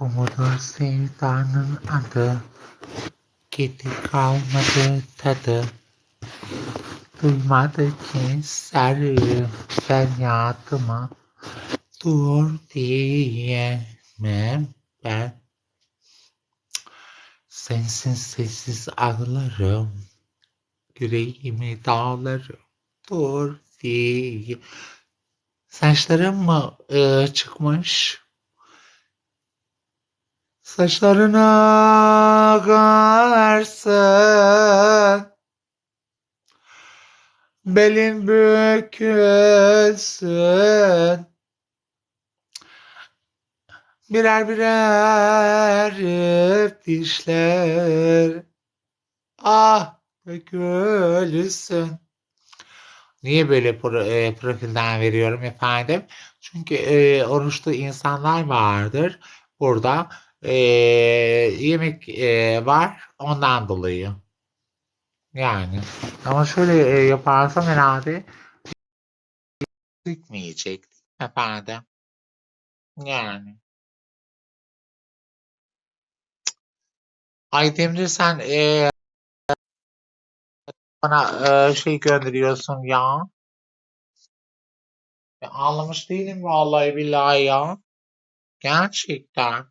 Bu mudur sevdanın adı? Gitti kalmadı tadı. Duymadı ki sarı feryadıma. Dur diyemem ben. Sensiz sessiz ağlarım. Yüreğimi dağlarım. Dur diye. Saçlarım mı e, çıkmış? Saçlarına akarsın. Belin bükülsün. Birer birer dişler. Ah dökülsün. Niye böyle pro, e, profilden veriyorum efendim? Çünkü e, oruçlu insanlar vardır. Burada e, yemek e, var ondan dolayı. Yani. Ama şöyle e, yaparsam herhalde gitmeyecek efendim. Yani. Ay Demir sen e, bana e, şey gönderiyorsun ya. Ben anlamış değilim vallahi billahi ya. Gerçekten.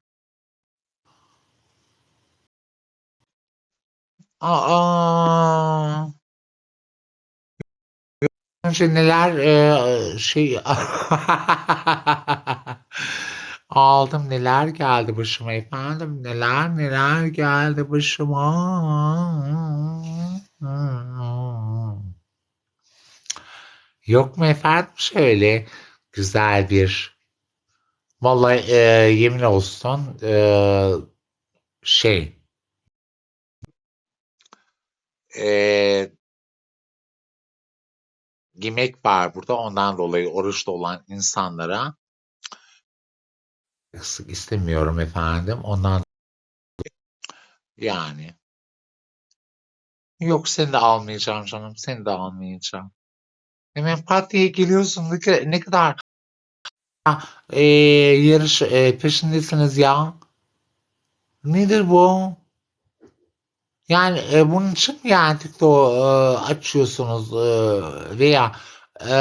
Aa. Önce neler e, şey aldım neler geldi başıma efendim neler neler geldi başıma. Yok mu efendim şöyle güzel bir vallahi e, yemin olsun e, şey e, yemek var burada. Ondan dolayı oruçta olan insanlara sık istemiyorum efendim. Ondan yani. Yok seni de almayacağım canım seni de almayacağım. Hemen pat diye geliyorsun ne kadar e, yarış e, peşindesiniz ya. Nedir bu yani e, bunun için mi yani TikTok e, açıyorsunuz e, veya e,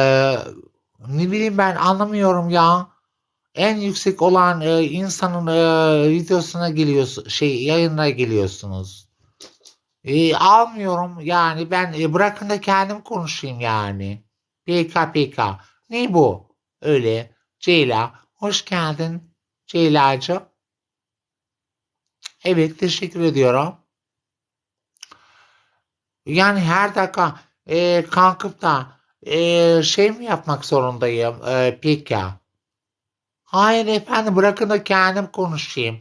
ne bileyim ben anlamıyorum ya en yüksek olan e, insanın e, videosuna geliyorsun şey yayına geliyorsunuz. E, almıyorum yani ben e, bırakın da kendim konuşayım yani. PK PK. Ne bu? Öyle. Ceyla. Hoş geldin Ceyla'cığım. Evet teşekkür ediyorum. Yani her dakika e, kalkıp da e, şey mi yapmak zorundayım e, PK? Hayır efendim bırakın da kendim konuşayım.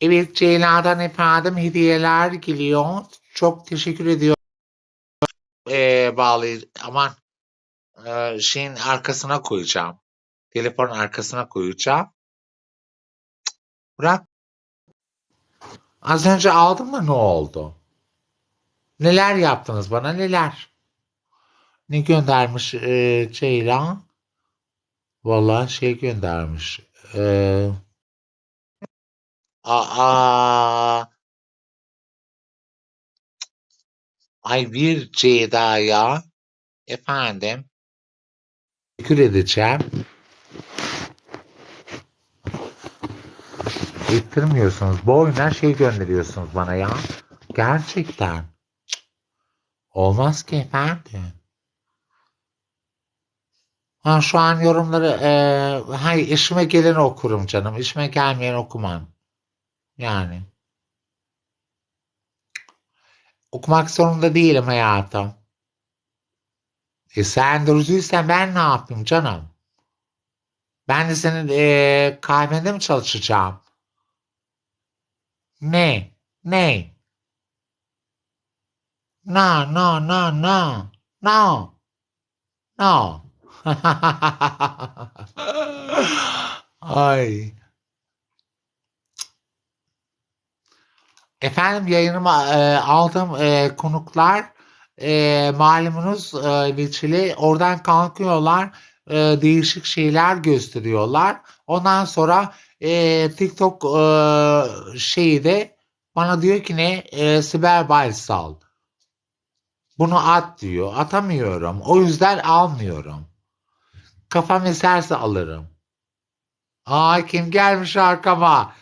Evet Ceyla'dan efendim hediyeler geliyor. Çok teşekkür ediyorum. Ee, bağlı aman e, şeyin arkasına koyacağım. Telefonun arkasına koyacağım. Bırak. Az önce aldın mı ne oldu? Neler yaptınız bana neler? Ne göndermiş e, Ceylan? Vallahi şey göndermiş. E, aa, ay bir Ceyda ya. Efendim. Teşekkür edeceğim. Ettirmiyorsunuz. Bu oyundan şey gönderiyorsunuz bana ya. Gerçekten. Olmaz ki efendim. Ha, şu an yorumları e, hay işime geleni okurum canım. İşime gelmeyen okumam. Yani. Okumak zorunda değilim hayatım. E sen dürüstsün ben ne yapayım canım? Ben de senin e, kahvende mi çalışacağım? Ne? Ne? No, no, no, no. No. No. Ay. Efendim yayınıma e, aldığım e, konuklar e, malumunuz e, Liçili oradan kalkıyorlar e, değişik şeyler gösteriyorlar. Ondan sonra e, TikTok e, şeyi de bana diyor ki ne e, Sibel Baysal bunu at diyor. Atamıyorum. O yüzden almıyorum. Kafam eserse alırım. Aa kim gelmiş arkama?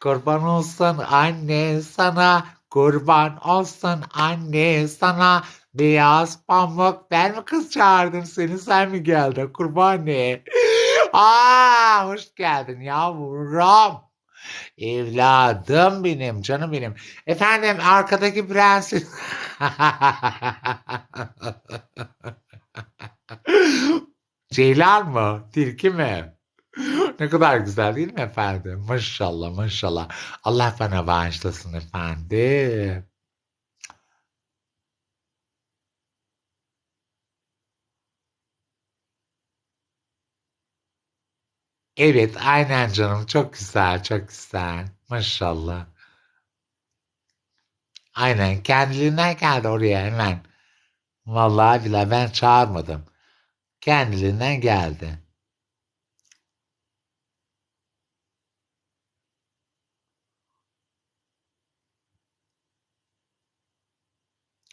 Kurban olsun anne sana, kurban olsun anne sana. Beyaz pamuk. Ben mi kız çağırdım seni? Sen mi geldin? Kurban ne? Aa hoş geldin yavrum. Evladım benim, canım benim. Efendim arkadaki prenses. Ceylan mı? Tilki mi? Ne kadar güzel değil mi efendim? Maşallah maşallah. Allah bana bağışlasın efendim. Evet aynen canım çok güzel çok güzel. Maşallah. Aynen kendiliğinden geldi oraya hemen. Vallahi bile ben çağırmadım. Kendiliğinden geldi.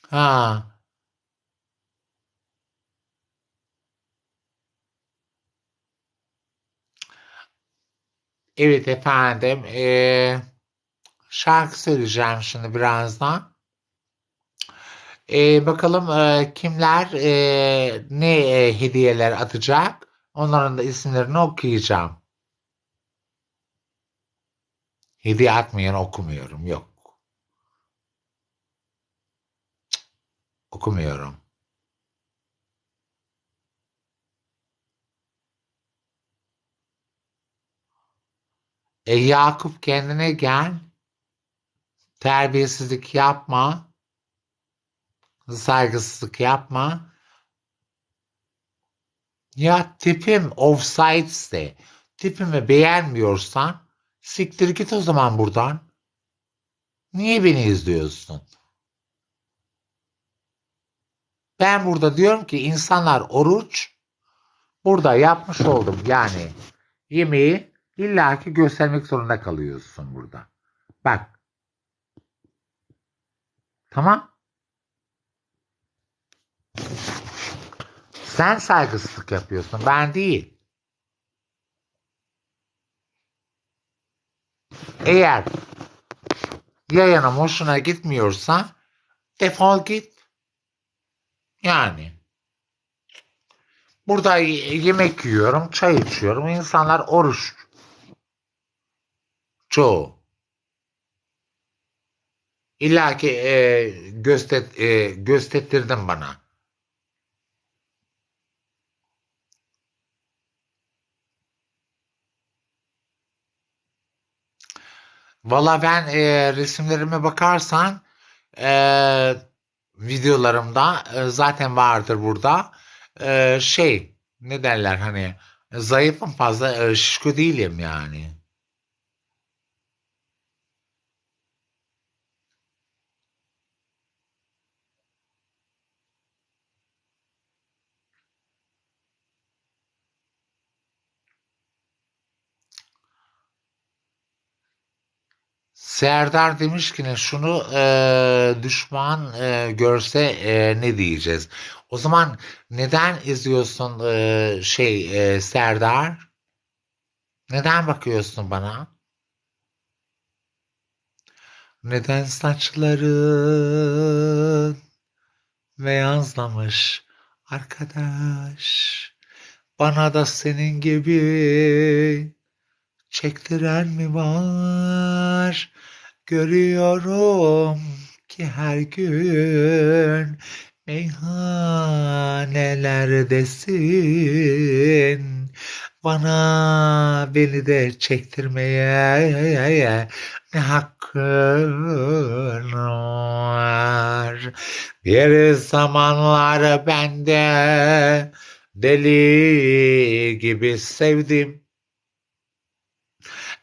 Ha. Evet efendim. Ee, şarkı söyleyeceğim şimdi birazdan. Ee, bakalım e, kimler e, ne e, hediyeler atacak. Onların da isimlerini okuyacağım. Hediye atmayan okumuyorum. Yok. Okumuyorum. E Yakup kendine gel. Terbiyesizlik yapma. Saygısızlık yapma. Ya tipim offside'se tipimi beğenmiyorsan siktir git o zaman buradan. Niye beni izliyorsun? Ben burada diyorum ki insanlar oruç burada yapmış oldum yani yemeği illaki göstermek zorunda kalıyorsun burada. Bak. Tamam. Sen saygısızlık yapıyorsun. Ben değil. Eğer yayınım hoşuna gitmiyorsa defol git. Yani. Burada yemek yiyorum, çay içiyorum. İnsanlar oruç. Çoğu. İlla ki e, göster, e, göstertirdin bana. Valla ben e, resimlerime bakarsan e, videolarımda e, zaten vardır burada. E, şey ne derler hani zayıfım fazla e, şişko değilim yani. Serdar demiş ki ne şunu e, düşman e, görse e, ne diyeceğiz? O zaman neden izliyorsun e, şey e, Serdar? Neden bakıyorsun bana? Neden saçların beyazlamış arkadaş? Bana da senin gibi çektiren mi var? Görüyorum ki her gün meyhanelerdesin. Bana beni de çektirmeye ne hakkın var? Bir zamanlar ben de deli gibi sevdim.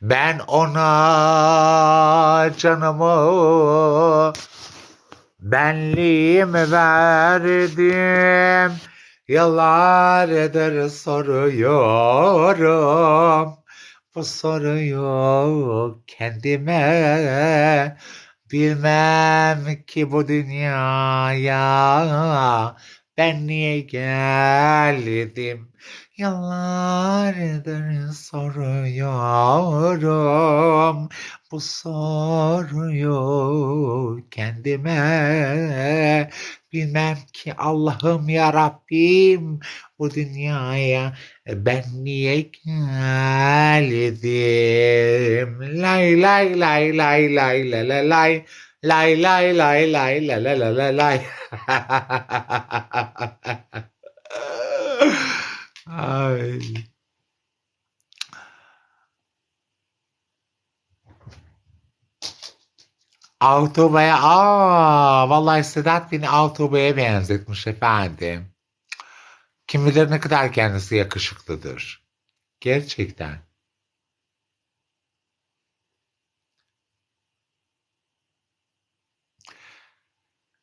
Ben ona canımı Benliğimi verdim. Yıllardır soruyorum. Bu soruyu kendime bilmem ki bu dünyaya ben niye geldim? Yıllardır soruyorum bu soruyu kendime bilmem ki Allah'ım ya Rabbim bu dünyaya ben niye geldim? Lay lay lay lay lay lay lay lay Lay lay lay lay la la la la lay. Ay. Autobaya aa vallahi Sedat beni Autobaya benzetmiş efendim. Kim bilir ne kadar kendisi yakışıklıdır. Gerçekten.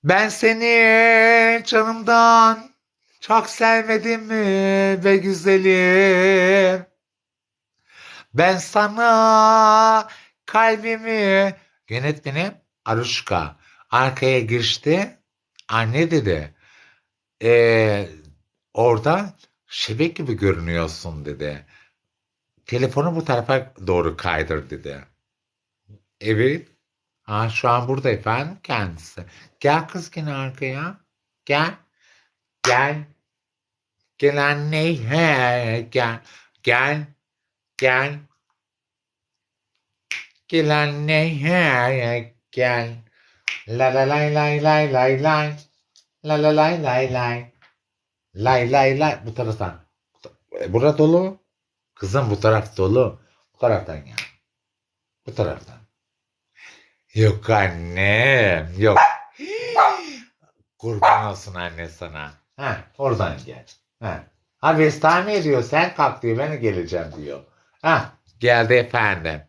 Ben seni canımdan çok sevmedim mi be güzelim? Ben sana kalbimi yönetmenim Aruşka arkaya girişti. Anne dedi. "Ee, orada şebek gibi görünüyorsun dedi. Telefonu bu tarafa doğru kaydır dedi. Evet. Ha, şu an burada efendim kendisi. Gel kız yine arkaya. Gel. Gel. Gel anne. He, gel. Gel. Gel. Gel anne. He, gel. La la lay lay lay lay lay. La la lay lay lay. Lay lay lay. Bu taraftan. E, Burada dolu. Kızım bu taraf dolu. Bu taraftan gel. Bu taraftan. Yok annem. Yok. Kurban olsun anne sana. Ha, oradan gel. Ha. Ha Vestami ediyor. Sen kalk diyor. Ben geleceğim diyor. Ha, geldi efendim.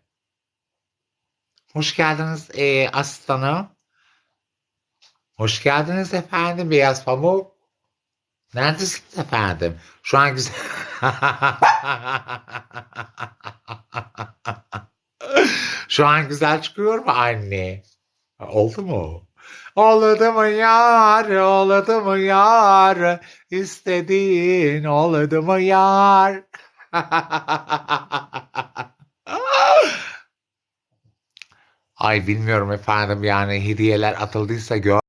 Hoş geldiniz e, aslanım. Hoş geldiniz efendim Beyaz Pamuk. Neredesiniz efendim? Şu an güzel. Şu an güzel çıkıyor mu anne? Oldu mu? Oldu mu yar? Oldu mu yar? İstediğin oldu mu yar? Ay bilmiyorum efendim yani hediyeler atıldıysa gör.